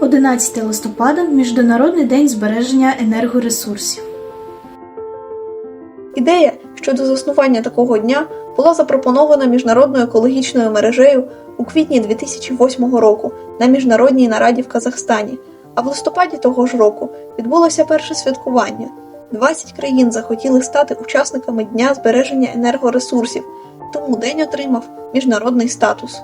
11 листопада Міжнародний день збереження енергоресурсів. Ідея щодо заснування такого дня була запропонована міжнародною екологічною мережею у квітні 2008 року на міжнародній нараді в Казахстані. А в листопаді того ж року відбулося перше святкування. 20 країн захотіли стати учасниками Дня збереження енергоресурсів, тому день отримав міжнародний статус.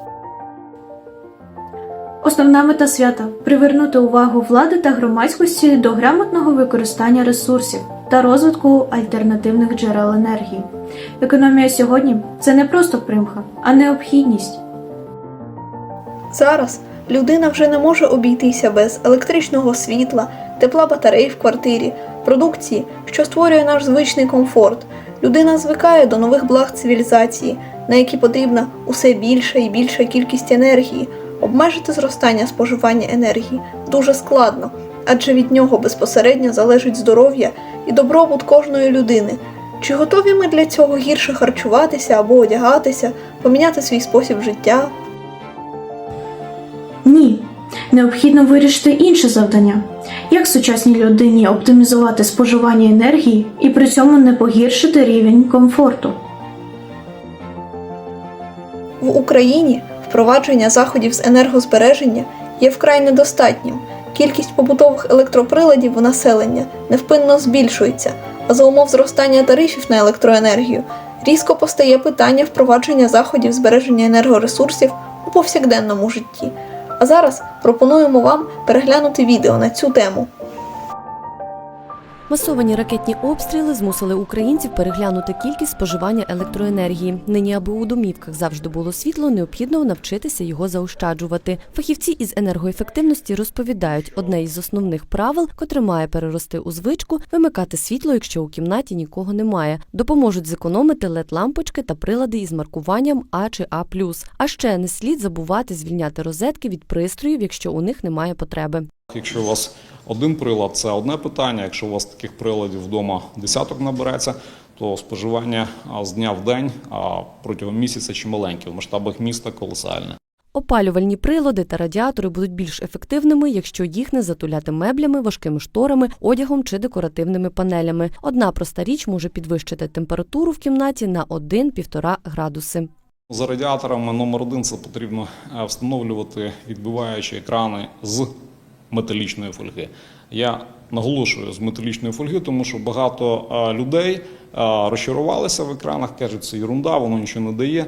Основна мета свята привернути увагу влади та громадськості до грамотного використання ресурсів та розвитку альтернативних джерел енергії. Економія сьогодні це не просто примха, а необхідність. Зараз людина вже не може обійтися без електричного світла, тепла батарей в квартирі, продукції, що створює наш звичний комфорт. Людина звикає до нових благ цивілізації, на які потрібна усе більша і більша кількість енергії. Обмежити зростання споживання енергії дуже складно, адже від нього безпосередньо залежить здоров'я і добробут кожної людини. Чи готові ми для цього гірше харчуватися або одягатися, поміняти свій спосіб життя? Ні. Необхідно вирішити інше завдання: як сучасній людині оптимізувати споживання енергії і при цьому не погіршити рівень комфорту. В Україні впровадження заходів з енергозбереження є вкрай недостатнім. Кількість побутових електроприладів у населення невпинно збільшується, а за умов зростання тарифів на електроенергію різко постає питання впровадження заходів збереження енергоресурсів у повсякденному житті. А зараз пропонуємо вам переглянути відео на цю тему. Масовані ракетні обстріли змусили українців переглянути кількість споживання електроенергії. Нині, аби у домівках завжди було світло, необхідно навчитися його заощаджувати. Фахівці із енергоефективності розповідають, одне із основних правил, котре має перерости у звичку, вимикати світло, якщо у кімнаті нікого немає. Допоможуть зекономити led лампочки та прилади із маркуванням А чи А+. А ще не слід забувати звільняти розетки від пристроїв, якщо у них немає потреби. Якщо у вас один прилад, це одне питання. Якщо у вас таких приладів вдома десяток набереться, то споживання з дня в день а, протягом місяця чималеньке. В масштабах міста колосальне. Опалювальні прилади та радіатори будуть більш ефективними, якщо їх не затуляти меблями, важкими шторами, одягом чи декоративними панелями. Одна проста річ може підвищити температуру в кімнаті на 1-1,5 градуси. За радіаторами номер один це потрібно е, встановлювати відбиваючі екрани з металічної фольги. Я наголошую з металічної фольги, тому що багато людей розчарувалися в екранах, кажуть, це ерунда, воно нічого не дає,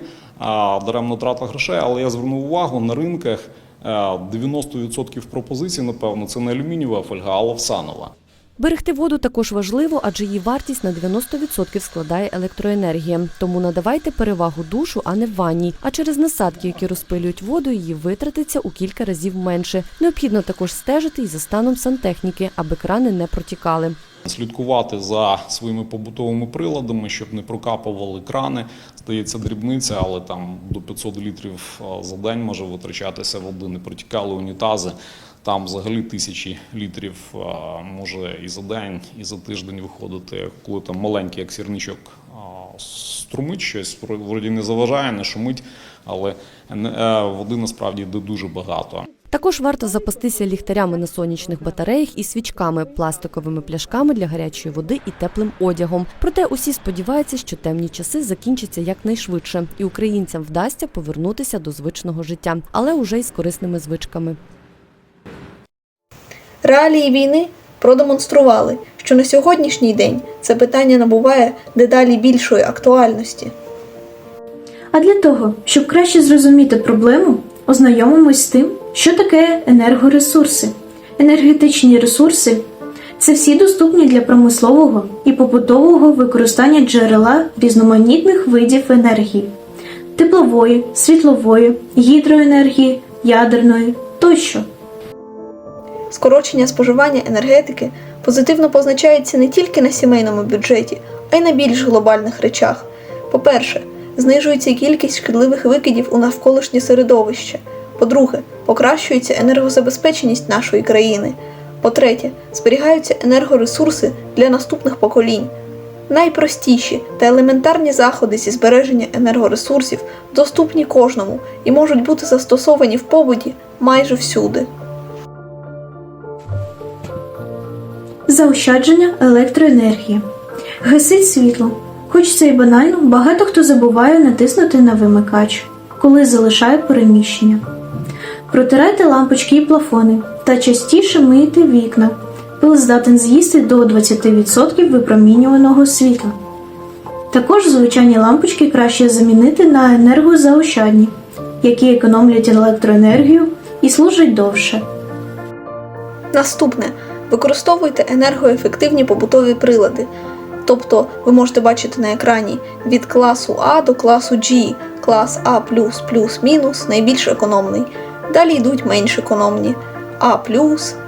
даремно трата грошей. Але я звернув увагу на ринках е, 90% пропозицій, напевно, це не алюмінієва фольга, а лавсанова. Берегти воду також важливо, адже її вартість на 90% складає електроенергія. Тому надавайте перевагу душу, а не ванні. А через насадки, які розпилюють воду, її витратиться у кілька разів менше. Необхідно також стежити і за станом сантехніки, аби крани не протікали. Слідкувати за своїми побутовими приладами, щоб не прокапували крани. Здається, дрібниця, але там до 500 літрів за день може витрачатися води, не протікали унітази. Там взагалі тисячі літрів може і за день, і за тиждень виходити, коли там маленький як сірничок струмить щось, вроді не заважає, не шумить, але е, води насправді йде дуже багато. Також варто запастися ліхтарями на сонячних батареях і свічками, пластиковими пляшками для гарячої води і теплим одягом. Проте усі сподіваються, що темні часи закінчаться якнайшвидше, і українцям вдасться повернутися до звичного життя, але уже й з корисними звичками. Реалії війни продемонстрували, що на сьогоднішній день це питання набуває дедалі більшої актуальності. А для того, щоб краще зрозуміти проблему, ознайомимось з тим, що таке енергоресурси. Енергетичні ресурси це всі доступні для промислового і побутового використання джерела різноманітних видів енергії теплової, світлової, гідроенергії, ядерної тощо. Скорочення споживання енергетики позитивно позначається не тільки на сімейному бюджеті, а й на більш глобальних речах. По-перше, знижується кількість шкідливих викидів у навколишнє середовище. По-друге, покращується енергозабезпеченість нашої країни. По-третє, зберігаються енергоресурси для наступних поколінь. Найпростіші та елементарні заходи зі збереження енергоресурсів доступні кожному і можуть бути застосовані в побуті майже всюди. Заощадження електроенергії. Гасить світло. Хоч це й банально, багато хто забуває натиснути на вимикач, коли залишає переміщення. Протирайте лампочки і плафони та частіше мийте вікна. Пил здатен з'їсти до 20% випромінюваного світла. Також звичайні лампочки краще замінити на енергозаощадні, які економлять електроенергію і служать довше. Наступне використовуйте енергоефективні побутові прилади. Тобто ви можете бачити на екрані від класу А до класу G, клас А плюс-плюс-мінус найбільш економний. Далі йдуть менш економні А,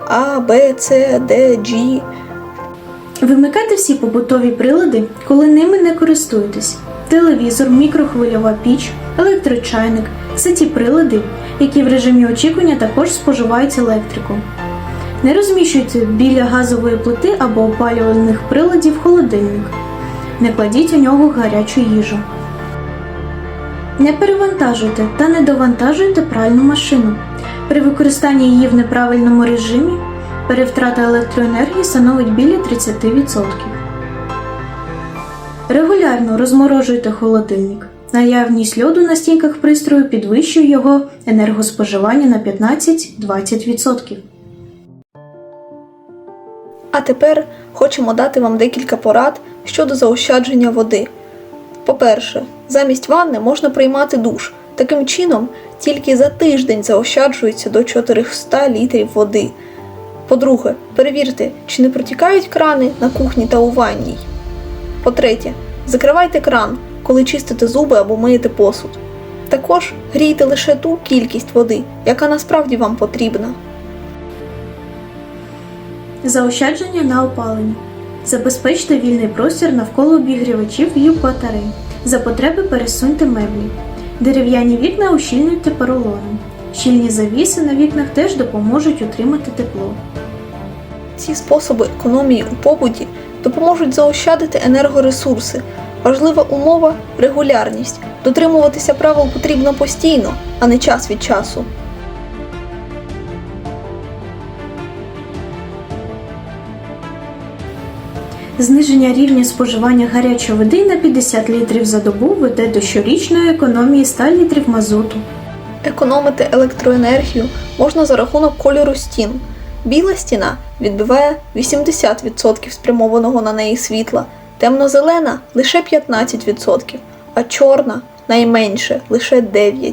А, Б, С, Д, G. Вимикайте всі побутові прилади, коли ними не користуєтесь. Телевізор, мікрохвильова піч, електрочайник це ті прилади, які в режимі очікування також споживають електрику. Не розміщуйте біля газової плити або опалювальних приладів холодильник. Не кладіть у нього гарячу їжу. Не перевантажуйте та не довантажуйте пральну машину. При використанні її в неправильному режимі перевтрата електроенергії становить біля 30%. Регулярно розморожуйте холодильник. Наявність льоду на стінках пристрою підвищує його енергоспоживання на 15-20%. А тепер хочемо дати вам декілька порад щодо заощадження води. По-перше, замість ванни можна приймати душ. Таким чином, тільки за тиждень заощаджується до 400 літрів води. По-друге, перевірте, чи не протікають крани на кухні та у ванній. По-третє, закривайте кран, коли чистите зуби або миєте посуд. Також грійте лише ту кількість води, яка насправді вам потрібна. Заощадження на опаленні. Забезпечте вільний простір навколо обігрівачів і батарей. За потреби пересуньте меблі. Дерев'яні вікна ущільнюйте поролоном. Щільні завіси на вікнах теж допоможуть утримати тепло. Ці способи економії у побуті допоможуть заощадити енергоресурси. Важлива умова регулярність. Дотримуватися правил потрібно постійно, а не час від часу. Зниження рівня споживання гарячої води на 50 літрів за добу веде до щорічної економії 100 літрів мазуту. Економити електроенергію можна за рахунок кольору стін. Біла стіна відбиває 80% спрямованого на неї світла, темно-зелена лише 15%, а чорна найменше лише 9%.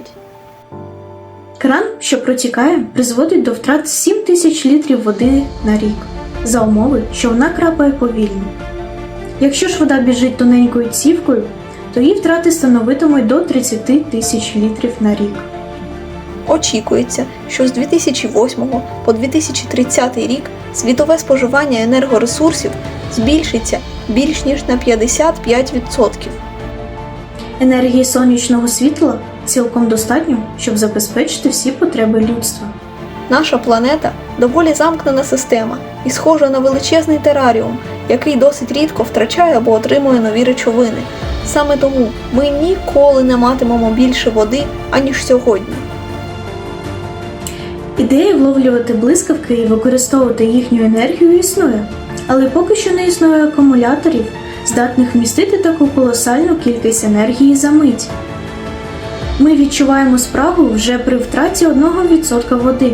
Кран, що протікає, призводить до втрат 7 тисяч літрів води на рік за умови, що вона крапає повільно. Якщо ж вода біжить тоненькою цівкою, то її втрати становитимуть до 30 тисяч літрів на рік. Очікується, що з 2008 по 2030 рік світове споживання енергоресурсів збільшиться більш ніж на 55%. Енергії сонячного світла цілком достатньо, щоб забезпечити всі потреби людства. Наша планета доволі замкнена система і схожа на величезний тераріум, який досить рідко втрачає або отримує нові речовини. Саме тому ми ніколи не матимемо більше води, аніж сьогодні. Ідея вловлювати блискавки і використовувати їхню енергію існує, але поки що не існує акумуляторів, здатних вмістити таку колосальну кількість енергії за мить. Ми відчуваємо спрагу вже при втраті 1% води.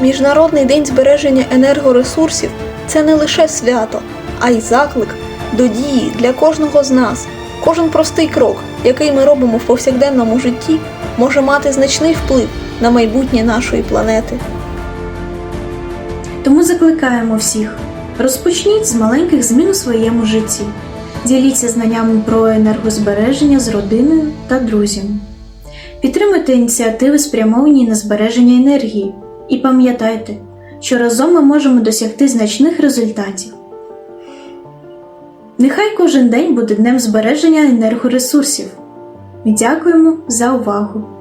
Міжнародний день збереження енергоресурсів це не лише свято, а й заклик до дії для кожного з нас. Кожен простий крок, який ми робимо в повсякденному житті, може мати значний вплив на майбутнє нашої планети. Тому закликаємо всіх: розпочніть з маленьких змін у своєму житті. Діліться знаннями про енергозбереження з родиною та друзями. Підтримуйте ініціативи, спрямовані на збереження енергії, і пам'ятайте, що разом ми можемо досягти значних результатів. Нехай кожен день буде днем збереження енергоресурсів. Дякуємо за увагу!